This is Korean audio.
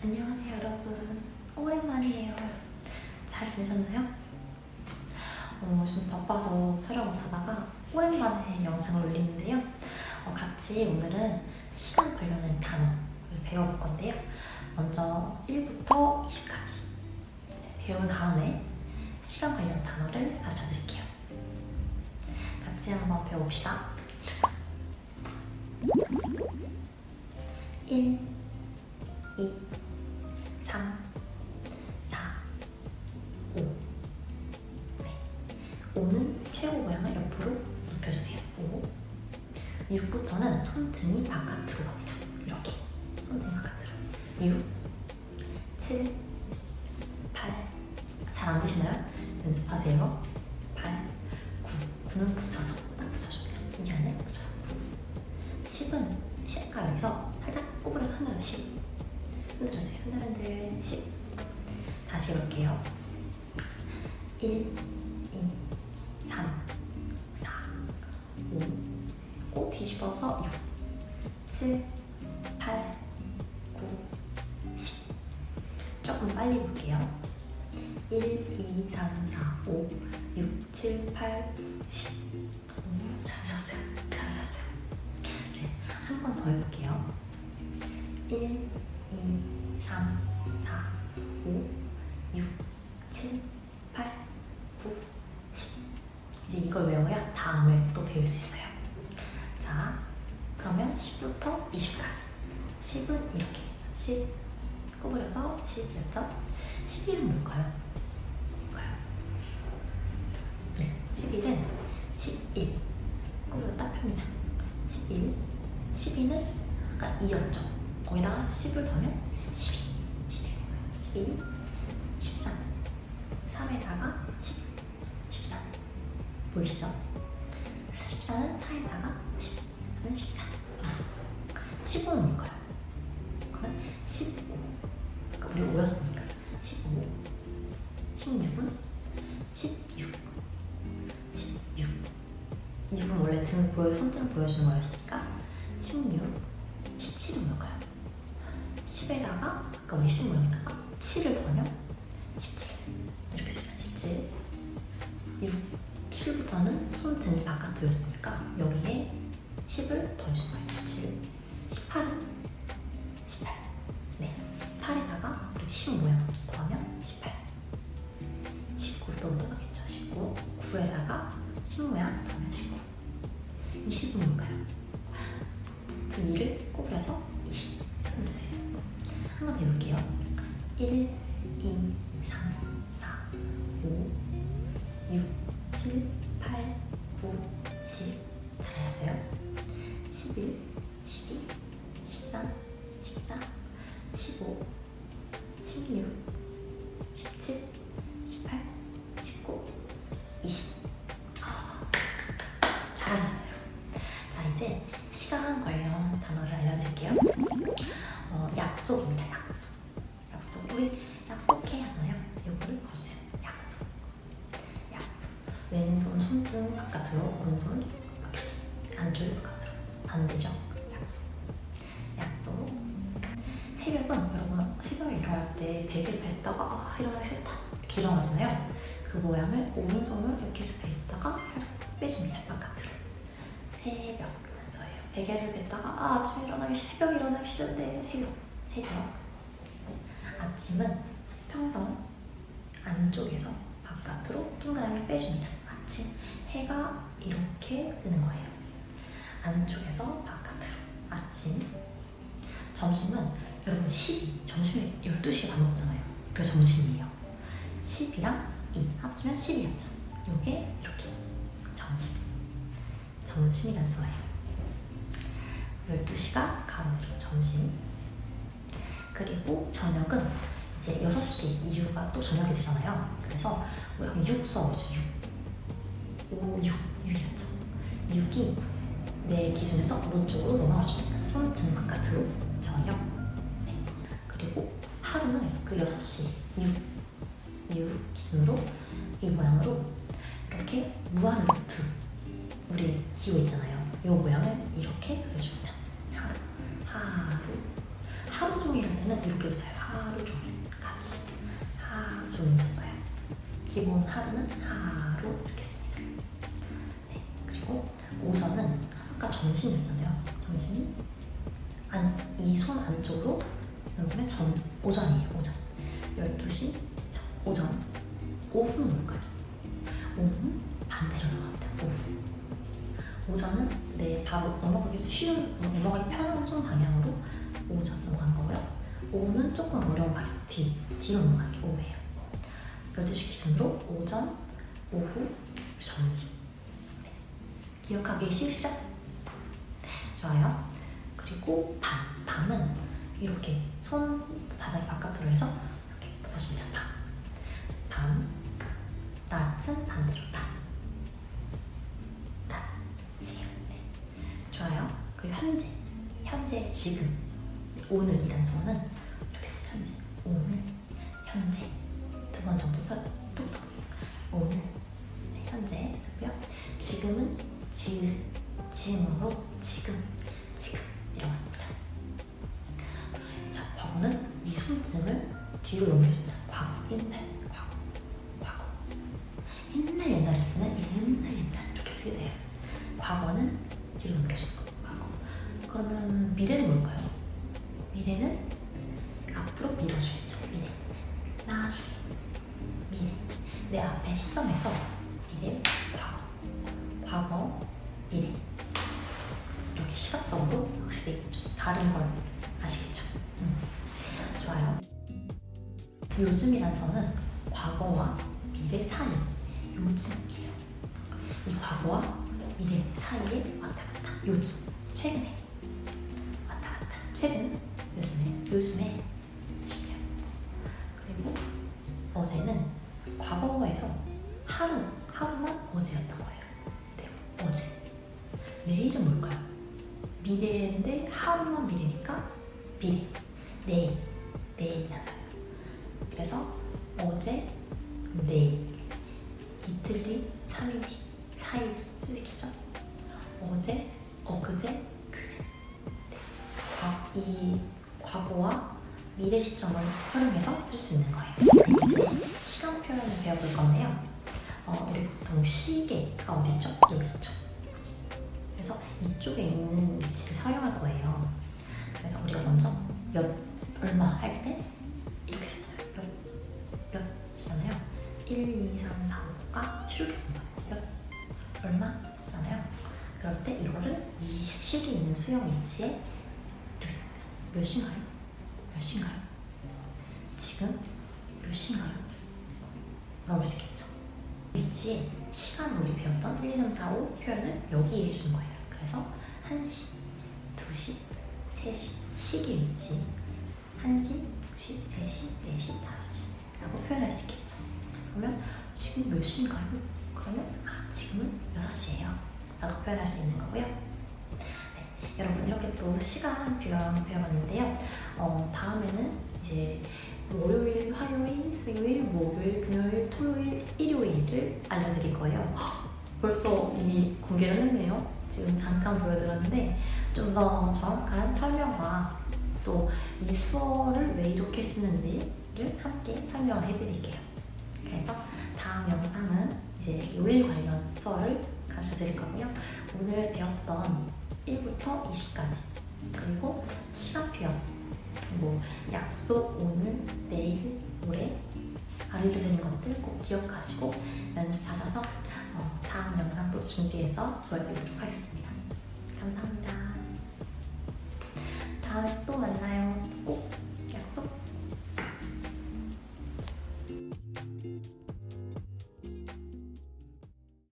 안녕하세요 여러분. 오랜만이에요. 잘 지내셨나요? 어, 좀 바빠서 촬영 못하다가 오랜만에 영상을 올리는데요. 어, 같이 오늘은 시간 관련된 단어를 배워볼 건데요. 먼저 1부터 20까지 배운 다음에 시간 관련 단어를 가르쳐 드릴게요. 같이 한번 배워봅시다. 1 5는 최고 모양을 옆으로 눕혀주세요. 5. 6부터는 손등이 바깥으로 갑니다. 이렇게. 손등이 바깥으로. 6, 7, 8. 잘 안 되시나요? 연습하세요. 8, 9. 9는 붙여서 딱 붙여줍니다. 이 안에 붙여서 9. 10은 시가 여기서 살짝 구부려서 하나 10. 흔들어주세요. 흔들흔들 10. 다시 볼게요. 1, 뒤집어서 6, 7, 8, 9, 10. 조금 빨리 볼게요. 1, 2, 3, 4, 5, 6, 7, 8, 10. 오, 잘하셨어요. 잘하셨어요. 이제 한 번 더 해볼게요. 1, 10 구부려서 10이었죠. 11은 뭘까요? 뭘까요? 네, 11은 11. 구부려 딱 펴니다. 11. 12는 아까 2였죠. 거기다가 10을 더하면 12. 12. 12. 13. 3에다가 10. 14. 보이시죠? 14는 4에다가 10. 그러면 14. 6은 원래 등 보여, 손등 보여주는 거였으니까 16. 17은 뭘까요? 10에다가 아까 우리 10 모양에다가 7을 더하면 17 이렇게 되면 17 6, 7부터는 손등이 바깥으로였으니까 여기에 10을 더해주는 거예요. 17 18은 18 네, 8에다가 우리 10 모양 더하면 18 19를 또 넣어가겠죠? 19 9에다가 10 모양 더하면 19 20은 뭘까요? 그 2를 구부려서 20 흔드세요 한번 해볼게요. 1, 2, 3, 4, 5, 6, 7, 8, 9, 10. 잘하셨어요. 11, 12, 13, 14, 15, 우리 약속해 하잖아요. 요거를 거주세요. 약속. 약속. 왼손 손등 바깥으로, 오른손 이렇게 안쪽 바깥으로. 반대죠. 약속. 약속. 새벽은 여러분 새벽에 일어날 때 베개를 뱉다가 아, 일어나기 싫다 이렇게 일어나잖아요. 그 모양을 오른손을 이렇게 뱉다가 살짝 빼줍니다. 바깥으로. 새벽. 베개를 뱉다가 아 아침에 일어나기 싫- 새벽에 일어나기 싫은데 새벽 새벽 아침은 수평선 안쪽에서 바깥으로 동그라미 빼줍니다. 아침 해가 이렇게 뜨는 거예요. 안쪽에서 바깥으로 아침 점심은 여러분 12 점심에 12시에 밥 먹잖아요. 그게 점심이에요. 10이랑 2 합치면 10이었죠. 요게 이렇게 점심 점심이란 수예요. 12시가 가운데로 점심. 그리고 저녁은 이제 6시 이후가 또 저녁이 되잖아요. 그래서 뭐 여기 6 수업이죠. 6. 5, 6, 6이었죠. 6이 내 기준에서 오른쪽으로 넘어가줍니다. 손 등 바깥으로 저녁. 네. 그리고 하루는 그 6시 6, 6 기준으로 이 모양으로 이렇게 무한루트 써요. 하루 종일 같이 하루 종일 써요. 기본 하루는 하루 이렇게 씁니다. 네, 그리고 오전은 아까 점심이었잖아요. 점심이 안, 이 손 안쪽으로 넣으면 전, 오전이에요. 오전. 12시 자, 오전. 오후는 뭘까요? 오후는 반대로 넘어갑니다. 오후. 오전은 내 바로 넘어가기 쉬운, 넘어가기 편한 손 방향으로 오전 넘어간 거고요. 오후는 조금 어려운 방향, 뒤, 뒤로 넘어간 게 오후예요. 12시 기준으로 오전, 오후, 점심. 네. 기억하기? 네, 좋아요. 그리고 밤, 밤은 이렇게 손 바닥이 바깥으로 해서 이렇게 붙여줍니다. 밤, 밤, 낮은 반대로. 네. 현재, 현재, 지금, 오늘이란 수어는 지, 지음으로 지금, 지금 이라고 씁니다. 자, 과거는 이 손등을 뒤로 넘겨준다. 과거, 옛날, 과거, 과거. 옛날 옛날에 쓰는 옛날 옛날 이렇게 쓰게 돼요. 과거는 뒤로 넘겨주는 거, 과거. 그러면 미래는 뭘까요? 미래는 앞으로 밀어주겠죠. 미래. 나중에. 미래. 내 앞에 시점에서 미래, 과거. 과거, 시각적으로 확실히 좀 다른 걸 아시겠죠? 음. 좋아요. 요즘이란 저는 과거와 미래 사이 요즘이에요. 이 과거와 미래 사이에 왔다 갔다 요즘 최근에 왔다 갔다 최근 요즘에 요즘에 지금 그리고 어제는 과거에서 하루 하루만 어제였던 거예요. 네, 어제. 내일은 뭘까요? 미래인데 하루만 미래니까 미래. 내일. 내일이라서요. 그래서 어제, 내일. 이틀 뒤, 3일 뒤, 4일 수식했죠? 어제, 엊그제, 그제. 네. 과, 이 과거와 미래 시점을 활용해서 쓸 수 있는 거예요. 시간 표현을 배워볼 건데요. 어, 우리 보통 시계가 어딨죠? 여기 있죠. 그래서 이쪽에 있는 위치를 사용할 거예요. 그래서 우리가 먼저 몇, 얼마 할 때 이렇게 쓰잖아요. 몇, 몇 쓰잖아요. 1, 2, 3, 4, 5가 줄여주는 거예요. 몇, 얼마 쓰잖아요. 그럴 때 이거를 이 시계에 있는 수영 위치에 이렇게 써요. 몇 시인가요? 몇 시인가요? 지금 몇 시인가요? 물어볼 수 있겠죠. 위치에 시간을 우리 배웠던 1, 2, 3, 4, 5 표현을 여기에 해주는 거예요. 그래서 1시, 2시, 3시, 시계 위치 1시, 2시, 3시, 4시, 5시 라고 표현할 수 있겠죠. 그러면 지금 몇 시인가요? 그러면 아, 지금은 6시예요. 라고 표현할 수 있는 거고요. 네, 여러분 이렇게 또 시간 표현 배워봤는데요. 어, 다음에는 이제 월요일, 화요일, 수요일, 목요일, 금요일, 토요일, 일요일을 알려드릴 거예요. 헉, 벌써 이미 공개를 했네요. 지금 잠깐 보여드렸는데 좀 더 정확한 설명과 또 이 수어를 왜 이렇게 쓰는지를 함께 설명을 해드릴게요. 그래서 다음 영상은 이제 요일 관련 수어를 가르쳐 드릴 거고요. 오늘 배웠던 1부터 20까지 그리고 시간 표현 뭐 약속, 오늘, 내일, 모레 알게 되는 것들 꼭 기억하시고 연습하셔서 어, 다음 영상도 준비해서 보여드리도록 하겠습니다. 감사합니다. 다음에 또 만나요. 꼭!